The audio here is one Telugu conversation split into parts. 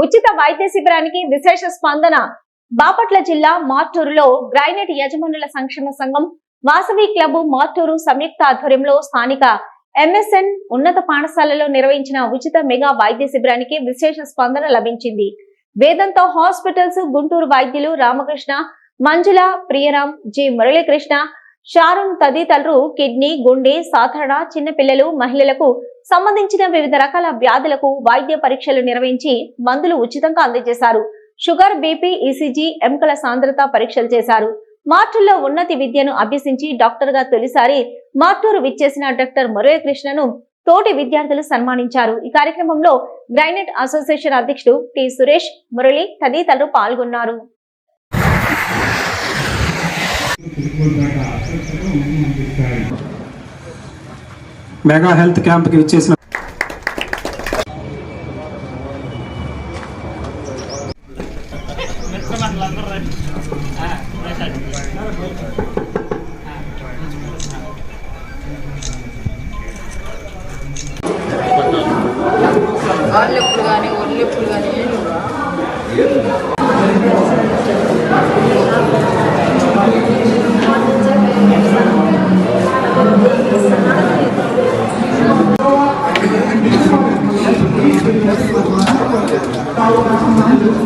ఉచిత వైద్య శిబిరానికి విశేష స్పందన. బాపట్ల జిల్లా మార్టూరులో గ్రైనెట్ యజమానుల సంక్షేమ సంఘం వాసవి క్లబ్ మార్టూరు సంయుక్త ఆధ్వర్యంలో స్థానిక ఎంఎస్ఎన్ ఉన్నత పాఠశాలలో నిర్వహించిన ఉచిత మెగా వైద్య శిబిరానికి విశేష స్పందన లభించింది. వేదంతో హాస్పిటల్స్ గుంటూరు వైద్యులు రామకృష్ణ మంజుల ప్రియరామ్ జి మురళీకృష్ణ షారున్ తదితరులు కిడ్నీ గుండె సాధారణ చిన్నపిల్లలు మహిళలకు సంబంధించిన వివిధ రకాల వ్యాధులకు వైద్య పరీక్షలు నిర్వహించి మందులు ఉచితంగా అందజేశారు షుగర్ బీపీ ఈసీజీ ఎముకల సాంద్రత పరీక్షలు చేశారు మార్టూర్లో ఉన్నతి విద్యను అభ్యసించి డాక్టర్గా తొలిసారి మార్టూరు విచ్చేసిన డాక్టర్ మురళీకృష్ణను తోటి విద్యార్థులు సన్మానించారు ఈ కార్యక్రమంలో గ్రైనెట్ అసోసియేషన్ అధ్యక్షుడు టి సురేష్ మురళి తదితరులు పాల్గొన్నారు మెగా హెల్త్ క్యాంప్కి విచ్చేసిన కాళ్ళెప్పుడు కానీ ఒళ్ళు ఎప్పుడు కానీ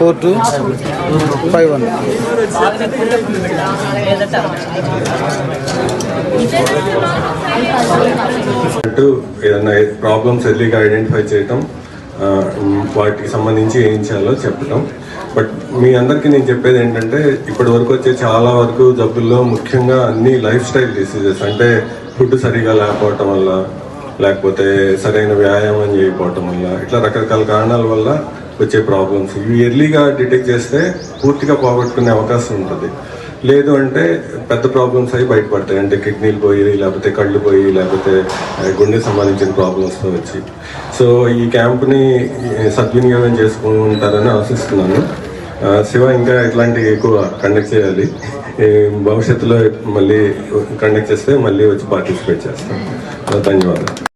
ఫోర్ టూ ఫైవ్ వన్. ఏదన్నా ఏదైనా ప్రాబ్లమ్స్ ఎర్లీగా ఐడెంటిఫై చేయటం వాటికి సంబంధించి ఏం చేయాలో చెప్పటం. బట్ మీ అందరికీ నేను చెప్పేది ఏంటంటే ఇప్పటి వరకు వచ్చే చాలా వరకు జబ్బుల్లో ముఖ్యంగా అన్ని లైఫ్ స్టైల్ డిసీజెస్ అంటే ఫుడ్ సరిగా లేకపోవటం వల్ల లేకపోతే సరైన వ్యాయామం చేయకపోవటం వల్ల ఇట్లా రకరకాల కారణాల వల్ల వచ్చే ప్రాబ్లమ్స్ ఇవి ఎర్లీగా డిటెక్ట్ చేస్తే పూర్తిగా పోగొట్టుకునే అవకాశం ఉంటుంది. లేదు అంటే పెద్ద ప్రాబ్లమ్స్ అవి బయటపడతాయి. అంటే కిడ్నీలు పోయి లేకపోతే కళ్ళు పోయి లేకపోతే ఆ, సంబంధించిన ప్రాబ్లమ్స్తో వచ్చి. సో ఈ క్యాంప్ని సద్వినియోగం చేసుకుంటారని ఆశిస్తున్నాను. శివ ఇంకా ఇట్లాంటివి ఎక్కువ కండక్ట్ చేయాలి. ఈ భవిష్యత్తులో మళ్ళీ కండక్ట్ చేస్తే మళ్ళీ వచ్చి పార్టిసిపేట్ చేస్తాను ధన్యవాదాలు.